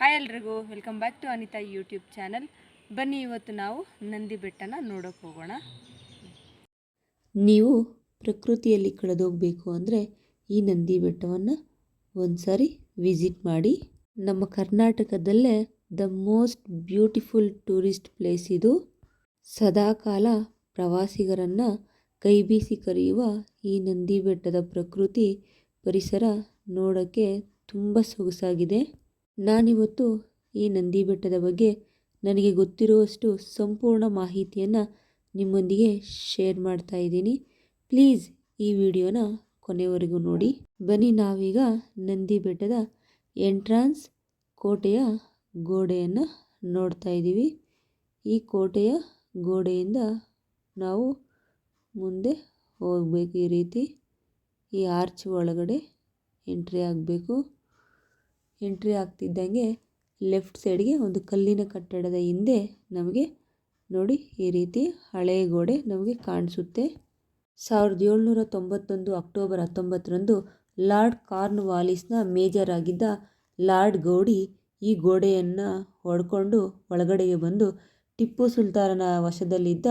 Hi ಎಲ್ರಿಗೂ welcome back to Anita YouTube channel ಬನ್ನಿ ಇವತ್ತು ನಾವು ನಂದಿ ಬೆಟ್ಟನ ನೋಡೋಕೆ ಹೋಗೋಣ. ನೀವು ಪ್ರಕೃತಿಯಲ್ಲಿ ಕಳೆದೋಗಬೇಕು ಅಂದರೆ ಈ ನಂದಿ ಬೆಟ್ಟವನ್ನು ಒಂದು ಸಾರಿ ವಿಸಿಟ್ ಮಾಡಿ. ನಮ್ಮ ಕರ್ನಾಟಕದಲ್ಲೇ the most beautiful tourist place ಇದು. ಸದಾಕಾಲ ಪ್ರವಾಸಿಗರನ್ನು ಕೈಬೀಸಿ ಕರೆಯುವ ಈ ನಂದಿ ಬೆಟ್ಟದ ಪ್ರಕೃತಿ ಪರಿಸರ ನೋಡೋಕ್ಕೆ ತುಂಬ ಸೊಗಸಾಗಿದೆ. ನಾನಿವತ್ತು ಈ ನಂದಿ ಬೆಟ್ಟದ ಬಗ್ಗೆ ನನಗೆ ಗೊತ್ತಿರುವಷ್ಟು ಸಂಪೂರ್ಣ ಮಾಹಿತಿಯನ್ನು ನಿಮ್ಮೊಂದಿಗೆ ಶೇರ್ ಮಾಡ್ತಾ ಇದ್ದೀನಿ. ಪ್ಲೀಸ್ ಈ ವಿಡಿಯೋನ ಕೊನೆವರೆಗೂ ನೋಡಿ. ಬನ್ನಿ ನಾವೀಗ ನಂದಿ ಬೆಟ್ಟದ ಎಂಟ್ರಾನ್ಸ್ ಕೋಟೆಯ ಗೋಡೆಯನ್ನು ನೋಡ್ತಾ ಇದ್ದೀವಿ. ಈ ಕೋಟೆಯ ಗೋಡೆಯಿಂದ ನಾವು ಮುಂದೆ ಹೋಗಬೇಕು ಈ ರೀತಿ. ಈ ಆರ್ಚ್ ಒಳಗಡೆ ಎಂಟ್ರಿ ಆಗಬೇಕು. ಎಂಟ್ರಿ ಆಗ್ತಿದ್ದಂಗೆ ಲೆಫ್ಟ್ ಸೈಡ್ಗೆ ಒಂದು ಕಲ್ಲಿನ ಕಟ್ಟಡದ ಹಿಂದೆ ನಮಗೆ ನೋಡಿ ಈ ರೀತಿ ಹಳೆಯ ಗೋಡೆ ನಮಗೆ ಕಾಣಿಸುತ್ತೆ. ಸಾವಿರದ ಏಳ್ನೂರ ತೊಂಬತ್ತೊಂದು ಅಕ್ಟೋಬರ್ ಹತ್ತೊಂಬತ್ತರಂದು ಲಾರ್ಡ್ ಕಾರ್ನ್ವಾಲಿಸ್ನ ಮೇಜರ್ ಆಗಿದ್ದ ಲಾರ್ಡ್ ಗೌಡಿ ಈ ಗೋಡೆಯನ್ನು ಹೊಡ್ಕೊಂಡು ಒಳಗಡೆಗೆ ಬಂದು ಟಿಪ್ಪು ಸುಲ್ತಾನನ ವಶದಲ್ಲಿದ್ದ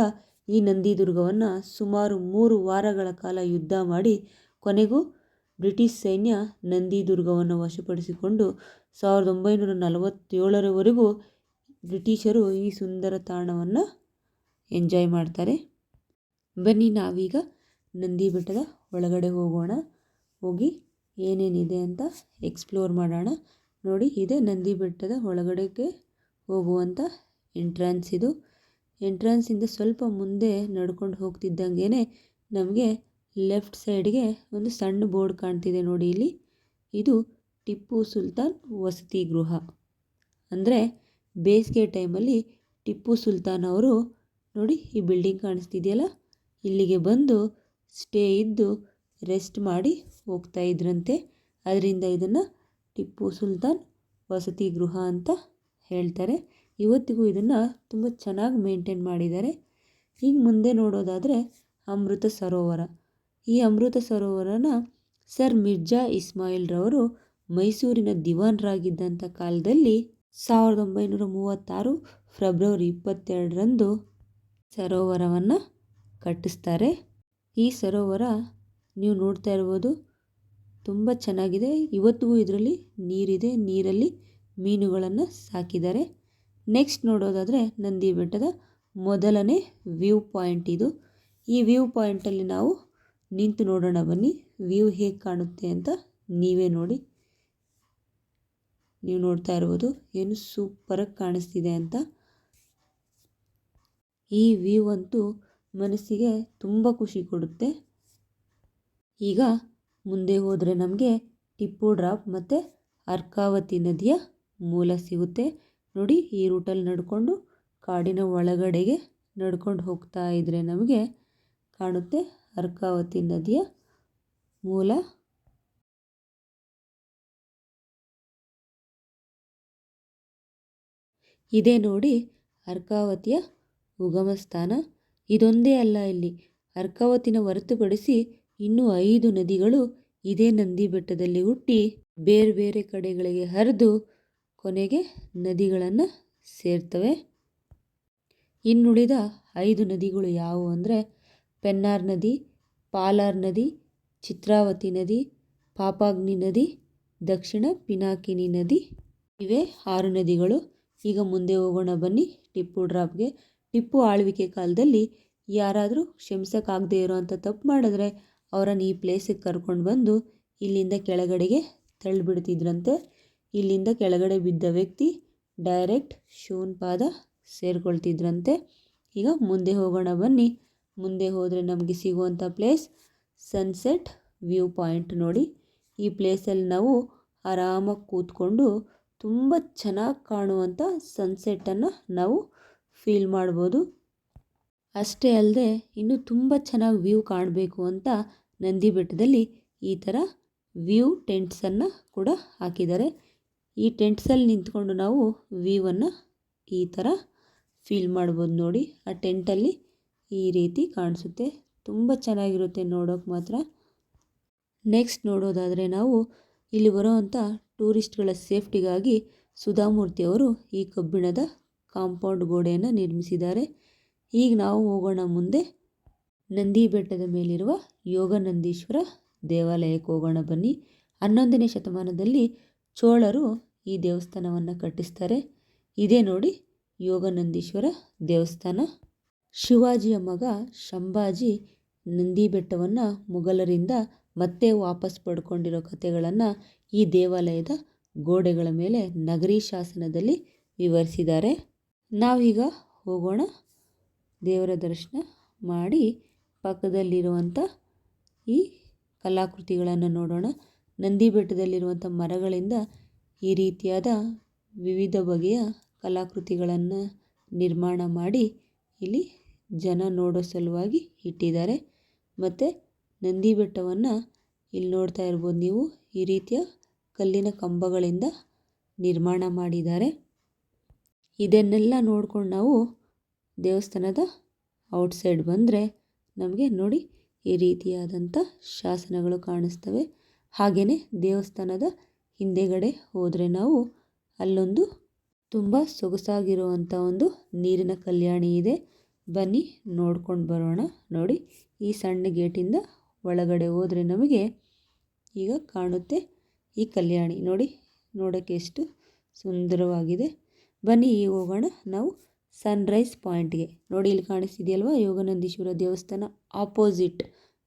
ಈ ನಂದಿದುರ್ಗವನ್ನು ಸುಮಾರು ಮೂರು ವಾರಗಳ ಕಾಲ ಯುದ್ಧ ಮಾಡಿ ಕೊನೆಗೂ ಬ್ರಿಟಿಷ್ ಸೈನ್ಯ ನಂದಿದುರ್ಗವನ್ನು ವಶಪಡಿಸಿಕೊಂಡು ಸಾವಿರದ ಒಂಬೈನೂರ ನಲವತ್ತೇಳರವರೆಗೂ ಬ್ರಿಟಿಷರು ಈ ಸುಂದರ ತಾಣವನ್ನು ಎಂಜಾಯ್ ಮಾಡ್ತಾರೆ. ಬನ್ನಿ ನಾವೀಗ ನಂದಿ ಬೆಟ್ಟದ ಒಳಗಡೆ ಹೋಗೋಣ. ಹೋಗಿ ಏನೇನಿದೆ ಅಂತ ಎಕ್ಸ್ಪ್ಲೋರ್ ಮಾಡೋಣ. ನೋಡಿ, ಇದೆ ನಂದಿ ಬೆಟ್ಟದ ಒಳಗಡೆಗೆ ಹೋಗುವಂಥ ಎಂಟ್ರೆನ್ಸ್ ಇದು. ಎಂಟ್ರೆನ್ಸಿಂದ ಸ್ವಲ್ಪ ಮುಂದೆ ನಡ್ಕೊಂಡು ಹೋಗ್ತಿದ್ದಂಗೆ ನಮಗೆ ಲೆಫ್ಟ್ ಸೈಡ್ಗೆ ಒಂದು ಸಣ್ಣ ಬೋರ್ಡ್ ಕಾಣ್ತಿದೆ ನೋಡಿ ಇಲ್ಲಿ. ಇದು ಟಿಪ್ಪು ಸುಲ್ತಾನ್ ವಸತಿ ಗೃಹ. ಅಂದರೆ ಬೇಸಿಗೆ ಟೈಮಲ್ಲಿ ಟಿಪ್ಪು ಸುಲ್ತಾನ್ ಅವರು ನೋಡಿ ಈ ಬಿಲ್ಡಿಂಗ್ ಕಾಣಿಸ್ತಿದೆಯಲ್ಲ? ಇಲ್ಲಿಗೆ ಬಂದು ಸ್ಟೇ ಇದ್ದು ರೆಸ್ಟ್ ಮಾಡಿ ಹೋಗ್ತಾ ಇದ್ರಂತೆ. ಅದರಿಂದ ಇದನ್ನು ಟಿಪ್ಪು ಸುಲ್ತಾನ್ ವಸತಿ ಗೃಹ ಅಂತ ಹೇಳ್ತಾರೆ. ಇವತ್ತಿಗೂ ಇದನ್ನು ತುಂಬ ಚೆನ್ನಾಗಿ ಮೇಂಟೈನ್ ಮಾಡಿದ್ದಾರೆ. ಈಗ ಮುಂದೆ ನೋಡೋದಾದರೆ ಅಮೃತ ಸರೋವರ. ಈ ಅಮೃತ ಸರೋವರನ ಸರ್ ಮಿರ್ಜಾ ಇಸ್ಮಾಯಿಲ್ರವರು ಮೈಸೂರಿನ ದಿವಾನ್ರಾಗಿದ್ದಂಥ ಕಾಲದಲ್ಲಿ ಸಾವಿರದ ಒಂಬೈನೂರ ಮೂವತ್ತಾರು ಫೆಬ್ರವರಿ ಇಪ್ಪತ್ತೆರಡರಂದು ಸರೋವರವನ್ನು ಕಟ್ಟಿಸ್ತಾರೆ. ಈ ಸರೋವರ ನೀವು ನೋಡ್ತಾ ಇರ್ಬೋದು, ತುಂಬ ಚೆನ್ನಾಗಿದೆ. ಇವತ್ತಿಗೂ ಇದರಲ್ಲಿ ನೀರಿದೆ, ನೀರಲ್ಲಿ ಮೀನುಗಳನ್ನು ಸಾಕಿದ್ದಾರೆ. ನೆಕ್ಸ್ಟ್ ನೋಡೋದಾದರೆ ನಂದಿ ಬೆಟ್ಟದ ಮೊದಲನೇ ವ್ಯೂ ಪಾಯಿಂಟ್ ಇದು. ಈ ವ್ಯೂ ಪಾಯಿಂಟಲ್ಲಿ ನಾವು ನಿಂತು ನೋಡೋಣ ಬನ್ನಿ. ವ್ಯೂ ಹೇಗೆ ಕಾಣುತ್ತೆ ಅಂತ ನೀವೇ ನೋಡಿ. ನೀವು ನೋಡ್ತಾ ಇರ್ಬೋದು. ಏನು ಸೂಪರಾಗಿ ಕಾಣಿಸ್ತಿದೆ ಅಂತ. ಈ ವ್ಯೂ ಅಂತೂ ಮನಸ್ಸಿಗೆ ತುಂಬ ಖುಷಿ ಕೊಡುತ್ತೆ. ಈಗ ಮುಂದೆ ಹೋದರೆ ನಮಗೆ ಟಿಪ್ಪು ಡ್ರಾಪ್ ಮತ್ತು ಅರ್ಕಾವತಿ ನದಿಯ ಮೂಲ ಸಿಗುತ್ತೆ. ನೋಡಿ, ಈ ರೂಟಲ್ಲಿ ನಡ್ಕೊಂಡು ಕಾಡಿನ ಒಳಗಡೆಗೆ ನಡ್ಕೊಂಡು ಹೋಗ್ತಾ ಇದ್ದರೆ ನಮಗೆ ಕಾಣುತ್ತೆ. ಅರ್ಕಾವತಿ ನದಿಯ ಮೂಲ ಇದೇ ನೋಡಿ ಅರ್ಕಾವತಿಯ ಉಗಮ ಸ್ಥಾನ ಇದೊಂದೇ ಅಲ್ಲ ಇಲ್ಲಿ. ಅರ್ಕಾವತಿನ ಹೊರತುಪಡಿಸಿ ಇನ್ನೂ ಐದು ನದಿಗಳು ಇದೇ ನಂದಿ ಬೆಟ್ಟದಲ್ಲಿ ಹುಟ್ಟಿ ಬೇರೆ ಬೇರೆ ಕಡೆಗಳಿಗೆ ಹರಿದು ಕೊನೆಗೆ ನದಿಗಳನ್ನು ಸೇರ್ತವೆ. ಇನ್ನುಳಿದ ಐದು ನದಿಗಳು ಯಾವುವು ಅಂದರೆ ಪೆನ್ನಾರ್ ನದಿ ಪಾಲಾರ್ ನದಿ, ಚಿತ್ರಾವತಿ ನದಿ, ಪಾಪಾಗ್ನಿ ನದಿ, ದಕ್ಷಿಣ ಪಿನಾಕಿನಿ ನದಿ. ಇವೆ ಆರು ನದಿಗಳು. ಈಗ ಮುಂದೆ ಹೋಗೋಣ ಬನ್ನಿ. ಟಿಪ್ಪು ಡ್ರಾಪ್ಗೆ. ಟಿಪ್ಪು ಆಳ್ವಿಕೆ ಕಾಲದಲ್ಲಿ ಯಾರಾದರೂ ಕ್ಷಮಿಸೋಕ್ಕಾಗದೇ ಇರೋವಂಥ ತಪ್ಪು ಮಾಡಿದ್ರೆ ಅವರನ್ನು ಈ ಪ್ಲೇಸಿಗೆ ಕರ್ಕೊಂಡು ಬಂದು ಇಲ್ಲಿಂದ ಕೆಳಗಡೆಗೆ ತಳ್ಳಿಬಿಡ್ತಿದ್ರಂತೆ. ಇಲ್ಲಿಂದ ಕೆಳಗಡೆ ಬಿದ್ದ ವ್ಯಕ್ತಿ ಡೈರೆಕ್ಟ್ ಶೂನ್ ಪಾದ ಸೇರಿಕೊಳ್ತಿದ್ರಂತೆ. ಈಗ ಮುಂದೆ ಹೋಗೋಣ ಬನ್ನಿ. ಮುಂದೆ ಹೋದರೆ ನಮಗೆ ಸಿಗುವಂಥ ಪ್ಲೇಸ್ ಸನ್ಸೆಟ್ ವ್ಯೂ ಪಾಯಿಂಟ್ ನೋಡಿ. ಈ ಪ್ಲೇಸಲ್ಲಿ ನಾವು ಆರಾಮಾಗಿ ಕೂತ್ಕೊಂಡು ತುಂಬ ಚೆನ್ನಾಗಿ ಕಾಣುವಂಥ ಸನ್ಸೆಟ್ಟನ್ನು ನಾವು ಫೀಲ್ ಮಾಡ್ಬೋದು. ಅಷ್ಟೇ ಅಲ್ಲದೆ ಇನ್ನೂ ತುಂಬ ಚೆನ್ನಾಗಿ ವ್ಯೂ ಕಾಣಬೇಕು ಅಂತ ನಂದಿ ಬೆಟ್ಟದಲ್ಲಿ ಈ ಥರ ವ್ಯೂ ಟೆಂಟ್ಸನ್ನು ಕೂಡ ಹಾಕಿದ್ದಾರೆ. ಈ ಟೆಂಟ್ಸಲ್ಲಿ ನಿಂತ್ಕೊಂಡು ನಾವು ವ್ಯೂವನ್ನು ಈ ಥರ ಫೀಲ್ ಮಾಡ್ಬೋದು ನೋಡಿ. ಆ ಟೆಂಟಲ್ಲಿ ಈ ರೀತಿ ಕಾಣಿಸುತ್ತೆ. ತುಂಬ ಚೆನ್ನಾಗಿರುತ್ತೆ ನೋಡೋಕೆ ಮಾತ್ರ. ನೆಕ್ಸ್ಟ್ ನೋಡೋದಾದರೆ ನಾವು ಇಲ್ಲಿ ಬರೋವಂಥ ಟೂರಿಸ್ಟ್ಗಳ ಸೇಫ್ಟಿಗಾಗಿ ಸುಧಾಮೂರ್ತಿಯವರು ಈ ಕಬ್ಬಿಣದ ಕಾಂಪೌಂಡ್ ಗೋಡೆಯನ್ನು ನಿರ್ಮಿಸಿದ್ದಾರೆ. ಈಗ ನಾವು ಹೋಗೋಣ ಮುಂದೆ. ನಂದಿ ಬೆಟ್ಟದ ಮೇಲಿರುವ ಯೋಗನಂದೀಶ್ವರ ದೇವಾಲಯಕ್ಕೆ ಹೋಗೋಣ ಬನ್ನಿ. ಹನ್ನೊಂದನೇ ಶತಮಾನದಲ್ಲಿ ಚೋಳರು ಈ ದೇವಸ್ಥಾನವನ್ನು ಕಟ್ಟಿಸ್ತಾರೆ. ಇದೇ ನೋಡಿ ಯೋಗನಂದೀಶ್ವರ ದೇವಸ್ಥಾನ. ಶಿವಾಜಿಯ ಮಗ ಶಂಭಾಜಿ ನಂದಿ ಬೆಟ್ಟವನ್ನು ಮೊಘಲರಿಂದ ಮತ್ತೆ ವಾಪಸ್ ಪಡ್ಕೊಂಡಿರೋ ಕಥೆಗಳನ್ನು ಈ ದೇವಾಲಯದ ಗೋಡೆಗಳ ಮೇಲೆ ನಗರಿ ಶಾಸನದಲ್ಲಿ ವಿವರಿಸಿದ್ದಾರೆ. ನಾವೀಗ ಹೋಗೋಣ. ದೇವರ ದರ್ಶನ ಮಾಡಿ ಪಕ್ಕದಲ್ಲಿರುವಂಥ ಈ ಕಲಾಕೃತಿಗಳನ್ನು ನೋಡೋಣ. ನಂದಿ ಬೆಟ್ಟದಲ್ಲಿರುವಂಥ ಮರಗಳಿಂದ ಈ ರೀತಿಯಾದ ವಿವಿಧ ಬಗೆಯ ಕಲಾಕೃತಿಗಳನ್ನು ನಿರ್ಮಾಣ ಮಾಡಿ ಇಲ್ಲಿ ಜನ ನೋಡೋ ಸಲುವಾಗಿ ಇಟ್ಟಿದ್ದಾರೆ. ಮತ್ತು ನಂದಿ ಬೆಟ್ಟವನ್ನು ಇಲ್ಲಿ ನೋಡ್ತಾ ಇರ್ಬೋದು ನೀವು. ಈ ರೀತಿಯ ಕಲ್ಲಿನ ಕಂಬಗಳಿಂದ ನಿರ್ಮಾಣ ಮಾಡಿದ್ದಾರೆ. ಇದನ್ನೆಲ್ಲ ನೋಡ್ಕೊಂಡು ನಾವು ದೇವಸ್ಥಾನದ ಔಟ್ಸೈಡ್ ಬಂದರೆ ನಮಗೆ ನೋಡಿ ಈ ರೀತಿಯಾದಂಥ ಶಾಸನಗಳು ಕಾಣಿಸ್ತವೆ. ಹಾಗೆಯೇ ದೇವಸ್ಥಾನದ ಹಿಂದೆಗಡೆ ಹೋದರೆ ನಾವು ಅಲ್ಲೊಂದು ತುಂಬ ಸೊಗಸಾಗಿರುವಂಥ ಒಂದು ನೀರಿನ ಕಲ್ಯಾಣಿ ಇದೆ. ಬನ್ನಿ, ನೋಡ್ಕೊಂಡು ಬರೋಣ. ನೋಡಿ, ಈ ಸಣ್ಣ ಗೇಟಿಂದ ಒಳಗಡೆ ಹೋದರೆ ನಮಗೆ ಈಗ ಕಾಣುತ್ತೆ ಈ ಕಲ್ಯಾಣಿ. ನೋಡಿ, ನೋಡೋಕ್ಕೆ ಎಷ್ಟು ಸುಂದರವಾಗಿದೆ. ಬನ್ನಿ, ಈಗ ಹೋಗೋಣ. ನಾವು ಸನ್ರೈಸ್ ಪಾಯಿಂಟ್ಗೆ ನೋಡಿ, ಇಲ್ಲಿ ಕಾಣಿಸ್ತಿದೆಯಲ್ವ? ಯೋಗನಂದೀಶ್ವರ ದೇವಸ್ಥಾನ ಆಪೋಸಿಟ್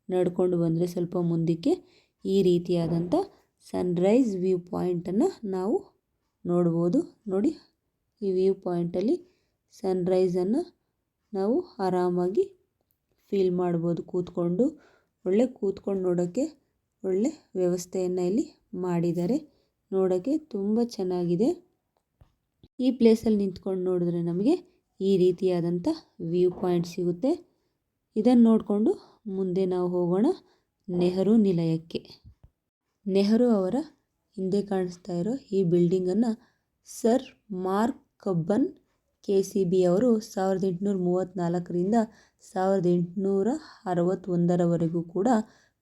ನಡ್ಕೊಂಡು ಬಂದರೆ ಸ್ವಲ್ಪ ಮುಂದಕ್ಕೆ ಈ ರೀತಿಯಾದಂಥ ಸನ್ರೈಸ್ ವ್ಯೂ ಪಾಯಿಂಟನ್ನು ನಾವು ನೋಡ್ಬೋದು. ನೋಡಿ, ಈ ವ್ಯೂ ಪಾಯಿಂಟಲ್ಲಿ ಸನ್ರೈಸನ್ನು ನಾವು ಆರಾಮಾಗಿ ಫೀಲ್ ಮಾಡ್ಬೋದು, ಕೂತ್ಕೊಂಡು. ಒಳ್ಳೆ ಕೂತ್ಕೊಂಡು ನೋಡೋಕ್ಕೆ ಒಳ್ಳೆ ವ್ಯವಸ್ಥೆಯನ್ನು ಇಲ್ಲಿ ಮಾಡಿದ್ದಾರೆ. ನೋಡೋಕ್ಕೆ ತುಂಬ ಚೆನ್ನಾಗಿದೆ. ಈ ಪ್ಲೇಸಲ್ಲಿ ನಿಂತ್ಕೊಂಡು ನೋಡಿದ್ರೆ ನಮಗೆ ಈ ರೀತಿಯಾದಂಥ ವ್ಯೂ ಪಾಯಿಂಟ್ ಸಿಗುತ್ತೆ. ಇದನ್ನು ನೋಡಿಕೊಂಡು ಮುಂದೆ ನಾವು ಹೋಗೋಣ ನೆಹರು ನಿಲಯಕ್ಕೆ. ನೆಹರು ಅವರ ಹಿಂದೆ ಕಾಣಿಸ್ತಾ ಇರೋ ಈ ಬಿಲ್ಡಿಂಗನ್ನು sir Mark Cubbon K C B ಅವರು ಸಾವಿರದ ಎಂಟುನೂರ ಮೂವತ್ತ್ನಾಲ್ಕರಿಂದ ಸಾವಿರದ ಎಂಟುನೂರ ಅರವತ್ತೊಂದರವರೆಗೂ ಕೂಡ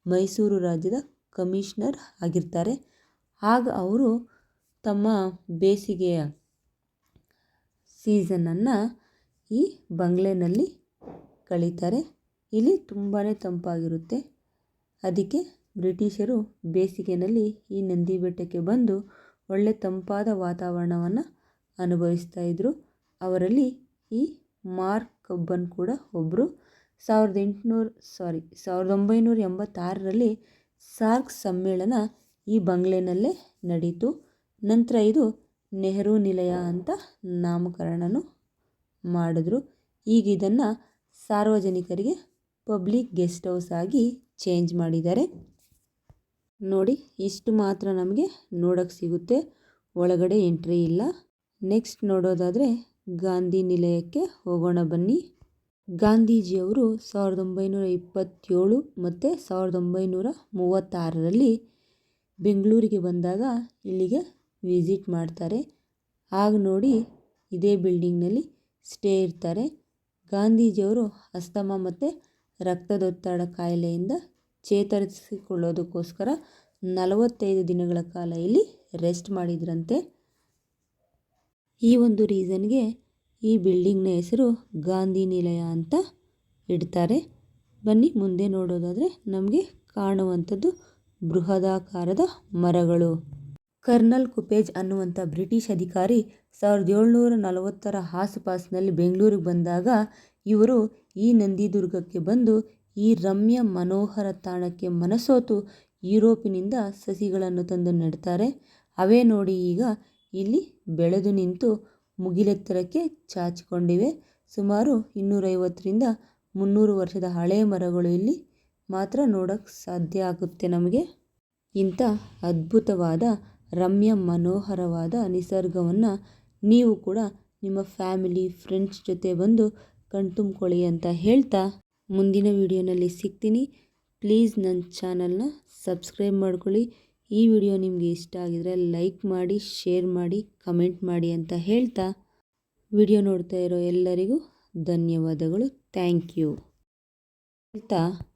ಮೈಸೂರು ರಾಜ್ಯದ ಕಮಿಷನರ್ ಆಗಿರ್ತಾರೆ. ಆಗ ಅವರು ತಮ್ಮ ಬೇಸಿಗೆಯ ಸೀಸನನ್ನು ಈ ಬಂಗ್ಲೆನಲ್ಲಿ ಕಳೀತಾರೆ. ಇಲ್ಲಿ ತುಂಬಾ ತಂಪಾಗಿರುತ್ತೆ. ಅದಕ್ಕೆ ಬ್ರಿಟಿಷರು ಬೇಸಿಗೆಯಲ್ಲಿ ಈ ನಂದಿ ಬೆಟ್ಟಕ್ಕೆ ಬಂದು ಒಳ್ಳೆ ತಂಪಾದ ವಾತಾವರಣವನ್ನು ಅನುಭವಿಸ್ತಾ ಇದ್ದರು ಅವರಲ್ಲಿ ಈ ಮಾರ್ಕ್ ಕಬ್ಬನ್ ಕೂಡ ಒಬ್ಬರು ಸಾವಿರದ ಎಂಟುನೂರು, ಸಾರಿ, ಸಾವಿರದ ಒಂಬೈನೂರ ಎಂಬತ್ತಾರರಲ್ಲಿ ಸಾರ್ಕ್ ಸಮ್ಮೇಳನ ಈ ಬಂಗ್ಲೆನಲ್ಲೇ ನಡೀತು. ನಂತರ ಇದು ನೆಹರು ನಿಲಯ ಅಂತ ನಾಮಕರಣನು ಮಾಡಿದ್ರು. ಈಗ ಇದನ್ನು ಸಾರ್ವಜನಿಕರಿಗೆ ಪಬ್ಲಿಕ್ ಗೆಸ್ಟ್ ಹೌಸ್ ಆಗಿ ಚೇಂಜ್ ಮಾಡಿದ್ದಾರೆ. ನೋಡಿ, ಇಷ್ಟು ಮಾತ್ರ ನಮಗೆ ನೋಡೋಕ್ಕೆ ಸಿಗುತ್ತೆ. ಒಳಗಡೆ ಎಂಟ್ರಿ ಇಲ್ಲ. ನೆಕ್ಸ್ಟ್ ನೋಡೋದಾದರೆ ಗಾಂಧಿ ನಿಲಯಕ್ಕೆ ಹೋಗೋಣ ಬನ್ನಿ. ಗಾಂಧೀಜಿಯವರು ಸಾವಿರದ ಒಂಬೈನೂರ ಇಪ್ಪತ್ತೇಳು ಮತ್ತು ಸಾವಿರದ ಒಂಬೈನೂರ ಮೂವತ್ತಾರರಲ್ಲಿ ಬೆಂಗಳೂರಿಗೆ ಬಂದಾಗ ಇಲ್ಲಿಗೆ ವಿಸಿಟ್ ಮಾಡ್ತಾರೆ. ಆಗ ನೋಡಿ ಇದೇ ಬಿಲ್ಡಿಂಗ್ನಲ್ಲಿ ಸ್ಟೇ ಇರ್ತಾರೆ. ಗಾಂಧೀಜಿಯವರು ಅಸ್ತಮ ಮತ್ತು ರಕ್ತದೊತ್ತಡ ಕಾಯಿಲೆಯಿಂದ ಚೇತರಿಸಿಕೊಳ್ಳೋದಕ್ಕೋಸ್ಕರ ನಲವತ್ತೈದು ದಿನಗಳ ಕಾಲ ಇಲ್ಲಿ ರೆಸ್ಟ್ ಮಾಡಿದ್ರಂತೆ. ಈ ಒಂದು ರೀಸನ್ಗೆ ಈ ಬಿಲ್ಡಿಂಗ್ನ ಹೆಸರು ಗಾಂಧಿ ನಿಲಯ ಅಂತ ಇಡ್ತಾರೆ. ಬನ್ನಿ, ಮುಂದೆ ನೋಡೋದಾದರೆ ನಮಗೆ ಕಾಣುವಂಥದ್ದು ಬೃಹದಾಕಾರದ ಮರಗಳು. ಕರ್ನಲ್ ಕುಪೇಜ್ ಅನ್ನುವಂಥ ಬ್ರಿಟಿಷ್ ಅಧಿಕಾರಿ ಸಾವಿರದ ಏಳ್ನೂರ ನಲವತ್ತರ ಆಸುಪಾಸಿನಲ್ಲಿ ಬೆಂಗಳೂರಿಗೆ ಬಂದಾಗ ಇವರು ಈ ನಂದಿದುರ್ಗಕ್ಕೆ ಬಂದು ಈ ರಮ್ಯ ಮನೋಹರ ತಾಣಕ್ಕೆ ಮನಸೋತು ಯುರೋಪಿನಿಂದ ಸಸಿಗಳನ್ನು ತಂದು ನೆಡ್ತಾರೆ. ಅವೇ ನೋಡಿ ಈಗ ಇಲ್ಲಿ ಬೆಳೆದು ನಿಂತು ಮುಗಿಲೆತ್ತರಕ್ಕೆ ಚಾಚಿಕೊಂಡಿವೆ. ಸುಮಾರು ಇನ್ನೂರೈವತ್ತರಿಂದ ಮುನ್ನೂರು ವರ್ಷದ ಹಳೆಯ ಮರಗಳು ಇಲ್ಲಿ ಮಾತ್ರ ನೋಡೋಕ್ಕೆ ಸಾಧ್ಯ ಆಗುತ್ತೆ ನಮಗೆ. ಇಂಥ ಅದ್ಭುತವಾದ ರಮ್ಯ ಮನೋಹರವಾದ ನಿಸರ್ಗವನ್ನು ನೀವು ಕೂಡ ನಿಮ್ಮ ಫ್ಯಾಮಿಲಿ, ಫ್ರೆಂಡ್ಸ್ ಜೊತೆ ಬಂದು ಕಣ್ತುಂಬ್ಕೊಳ್ಳಿ ಅಂತ ಹೇಳ್ತಾ ಮುಂದಿನ ವಿಡಿಯೋನಲ್ಲಿ ಸಿಗ್ತೀನಿ. ಪ್ಲೀಸ್ ನನ್ನ ಚಾನಲ್ನ ಸಬ್ಸ್ಕ್ರೈಬ್ ಮಾಡ್ಕೊಳ್ಳಿ. ಈ ವಿಡಿಯೋ ನಿಮಗೆ ಇಷ್ಟ ಆಗಿದರೆ ಲೈಕ್ ಮಾಡಿ, ಶೇರ್ ಮಾಡಿ, ಕಮೆಂಟ್ ಮಾಡಿ ಅಂತ ಹೇಳ್ತಾ ವಿಡಿಯೋ ನೋಡ್ತಾ ಇರೋ ಎಲ್ಲರಿಗೂ ಧನ್ಯವಾದಗಳು. Thank you. ಹೇಳ್ತಾ